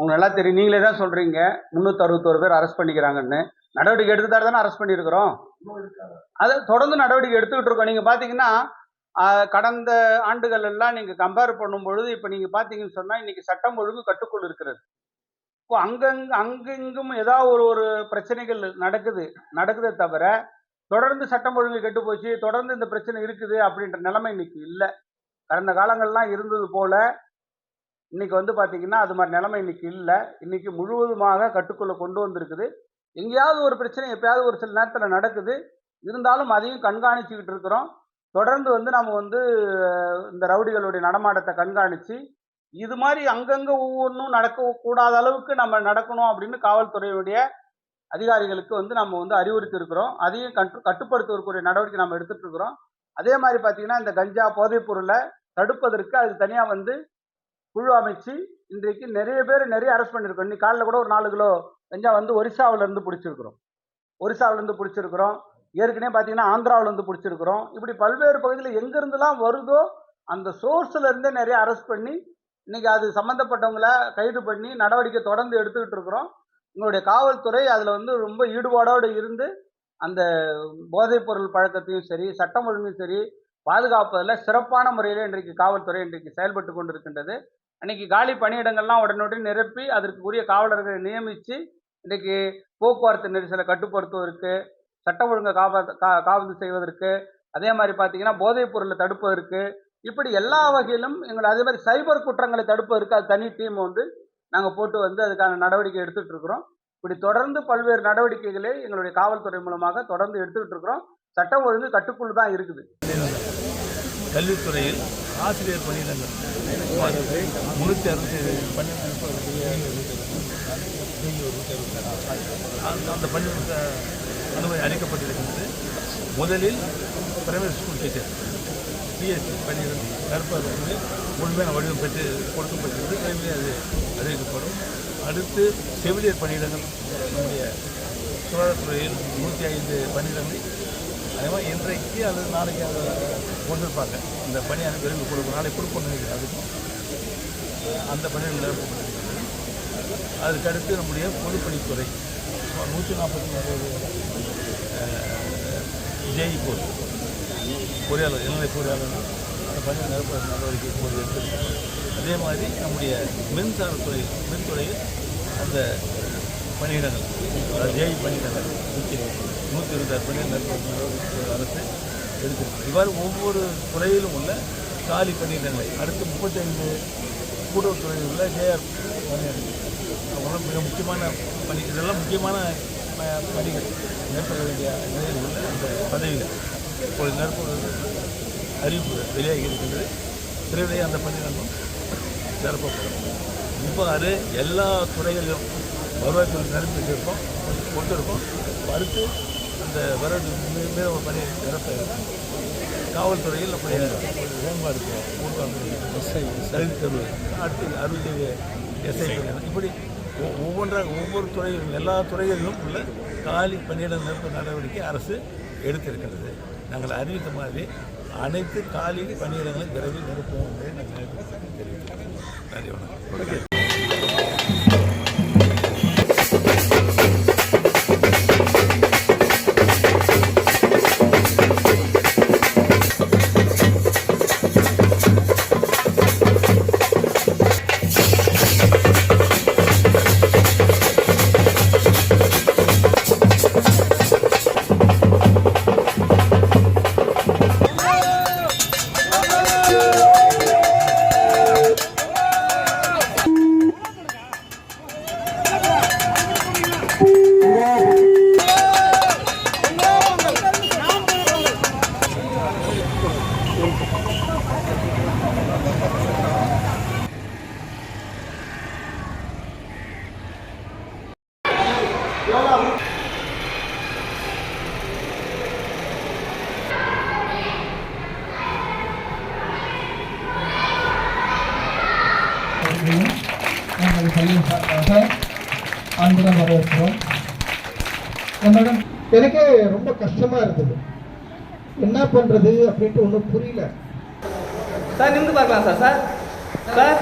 உங்களுக்கு நல்லா தெரியும். நீங்களே தான் சொல்றீங்க. முந்நூற்றி அறுபத்தோரு பேர் அரெஸ்ட் பண்ணிக்கிறாங்கன்னு. நடவடிக்கை எடுத்து தானே அரெஸ்ட் பண்ணியிருக்கிறோம். அது தொடர்ந்து நடவடிக்கை எடுத்துக்கிட்டு இருக்கோம். நீங்கள் பார்த்தீங்கன்னா கடந்த ஆண்டுகள் எல்லாம் நீங்கள் கம்பேர் பண்ணும் பொழுது இப்போ நீங்கள் பார்த்தீங்கன்னு சொன்னால் இன்னைக்கு சட்டம் ஒழுங்கு கட்டுக்குள் இருக்கிறது. இப்போ அங்கங் அங்கெங்கும் ஏதாவது ஒரு ஒரு பிரச்சனைகள் நடக்குது. நடக்குதே தவிர தொடர்ந்து சட்டம் ஒழுங்கு கெட்டு போச்சு தொடர்ந்து இந்த பிரச்சனை இருக்குது அப்படின்ற நிலைமை இன்னைக்கு இல்லை. கடந்த காலங்கள்லாம் இருந்தது போல இன்றைக்கி வந்து பார்த்திங்கன்னா அது மாதிரி நிலைமை இன்னைக்கு இல்லை. இன்றைக்கி முழுவதுமாக கட்டுக்குள்ளே கொண்டு வந்திருக்குது. எங்கேயாவது ஒரு பிரச்சனை எப்பயாவது ஒரு சில நேரத்தில் நடக்குது. இருந்தாலும் அதையும் கண்காணிச்சுக்கிட்டு இருக்கிறோம். தொடர்ந்து வந்து நம்ம வந்து இந்த ரவுடிகளுடைய நடமாட்டத்தை கண்காணித்து இது மாதிரி அங்கங்கே ஒவ்வொன்றும் நடக்க கூடாத அளவுக்கு நம்ம நடக்கணும் அப்படின்னு காவல்துறையுடைய அதிகாரிகளுக்கு வந்து நம்ம வந்து அறிவுறுத்தி இருக்கிறோம் அதையும் கட்டு கட்டுப்படுத்துவதற்குரிய நடவடிக்கை நம்ம எடுத்துகிட்டு இருக்கிறோம். அதே மாதிரி பார்த்திங்கன்னா இந்த கஞ்சா போதைப் பொருளை தடுப்பதற்கு அது தனியாக வந்து குழு அமைச்சு இன்றைக்கு நிறைய பேர் நிறைய அரெஸ்ட் பண்ணியிருக்கோம் இன்னைக்கு காலையில் கூட ஒரு நாலு கிலோ கஞ்சா வந்து ஒரிசாவிலேருந்து பிடிச்சிருக்கிறோம். ஒரிசாவிலேருந்து பிடிச்சிருக்கிறோம். ஏற்கனவே பார்த்தீங்கன்னா ஆந்திராவிலேருந்து பிடிச்சிருக்கிறோம். இப்படி பல்வேறு பகுதியில் எங்கேருந்துலாம் வருதோ அந்த சோர்ஸ்லேருந்தே நிறைய அரெஸ்ட் பண்ணி இன்றைக்கி அது சம்மந்தப்பட்டவங்கள கைது பண்ணி நடவடிக்கை தொடர்ந்து எடுத்துக்கிட்டு இருக்கிறோம். உங்களுடைய காவல்துறை அதில் வந்து ரொம்ப ஈடுபாடோடு இருந்து அந்த போதைப்பொருள் பழக்கத்தையும் சரி சட்டம் ஒழுங்கும் சரி பாதுகாப்பதில் சிறப்பான முறையில் இன்றைக்கு காவல்துறை இன்றைக்கு செயல்பட்டு கொண்டிருக்கின்றது. அன்னைக்கு காலி பணியிடங்கள்லாம் உடனுடன் நிரப்பி அதற்கு உரிய காவலர்களை நியமித்து இன்றைக்கு போக்குவரத்து நெரிசலை கட்டுப்படுத்துவதற்கு சட்ட ஒழுங்கை காப்பா கா காவல் செய்வதற்கு அதே மாதிரி பார்த்தீங்கன்னா போதைப் பொருளை தடுப்பதற்கு இப்படி எல்லா வகையிலும் எங்களை அதே மாதிரி சைபர் குற்றங்களை தடுப்பதற்கு அது தனி டீம் வந்து நாங்கள் போட்டு வந்து அதுக்கான நடவடிக்கை எடுத்துகிட்டு இருக்கிறோம். இப்படி தொடர்ந்து பல்வேறு நடவடிக்கைகளை எங்களுடைய காவல்துறை மூலமாக தொடர்ந்து எடுத்துக்கிட்டு இருக்கிறோம். சட்டம் ஒழுங்கு கட்டுக்குள் தான் இருக்குது. கல்வித்துறையில் ஆசிரியர் பணியிடங்கள். முன்னூற்றி அறுபத்தி அந்த அந்த பணியிட அனுமதி அளிக்கப்பட்டிருக்கின்றது முதலில் பிரைமரி ஸ்கூல் டீச்சர் பிஎஸ்சி பணியிடம் கற்பதற்கு முழுமையான வடிவம் பெற்று கொடுக்கப்பட்டிருக்கிறது. விரைவில் அது அறிவிக்கப்படும். அடுத்து செவிலியர் பணியிடங்கள் நம்முடைய சுகாதாரத்துறையில் நூற்றி ஐந்து பணியிடங்களை அதே மாதிரி இன்றைக்கு அது நாளைக்கு அதை கொண்டிருப்பாங்க. இந்த பணி அது விரைவில் கொடுக்கும். நாளைக்கு கொடுக்கணும் அதுக்கும் அந்த பணியில் நிரப்பப்பட்டிருக்கிறது அதுக்கு அடுத்து நம்முடைய பொதுப்பணித்துறை நூற்றி நாற்பத்தி ஒன்பது ஜெய் போர் பொறியாளர் இளநிலை பொறியாளர் அந்த பணி நிரப்ப நடவடிக்கை போது எடுத்திருக்கோம் அதே மாதிரி நம்முடைய மின்சாரத்துறை மின்துறையில் அந்த பணியிடங்கள் அதாவது ஜேஇ பணியிடங்கள் நூற்றி நூற்றி இருபத்தாறு பணியிடங்கள் அரசு எடுத்திருக்கு இவ்வாறு ஒவ்வொரு துறையிலும் உள்ள காலி பணியிடங்களை அடுத்து முப்பத்தைந்து கூட்டுறவுத்துறையில் உள்ள ஜேஆர் பணியிடங்கள் மிக முக்கியமான பணி இதெல்லாம் முக்கியமான பணிகள். மேற்கொள்ள வேண்டிய நிலையில் உள்ள அந்த பதவிகள். இப்பொழுது மேற்கொள்வது அறிவிப்பு வெளியாகி இருக்கின்றது. விரைவிலேயே அந்த பணியிடங்களும் நிரப்பப்படும் இவ்வாறு எல்லா துறைகளிலும் வருவாய்த்துறை நிரப்பிட்டு இருக்கோம் கொண்டு இருக்கோம் அடுத்து அந்த வரது மீதவ பணி நிரப்ப காவல்துறையில் நம்முடைய மேம்பாடு எஸ்ஐ தேர்வு அடுத்து அறுபது எஸ்ஐ இப்படி ஒவ்வொன்றாக ஒவ்வொரு துறையிலும் எல்லா துறைகளிலும் உள்ள காலி பணியிட நிரப்பு நடவடிக்கை அரசு எடுத்திருக்கிறது நாங்கள் அறிவித்த மாதிரி அனைத்து காலி பணியிடங்களையும் விரைவில் நிரப்புவோம் என்பதை நாங்கள் தெரிவிக்கிறோம் நன்றி வணக்கம் எங்கள் பள்ளியின் சார்பாக அன்புடன் வரவேற்கிறோம். என்னிடம் எனக்கே ரொம்ப கஷ்டமா இருந்தது. என்ன பண்றது அப்படின்ட்டு ஒன்றும் புரியல. சார் நிமிந்து பார்க்கலாம் சார். Sir sir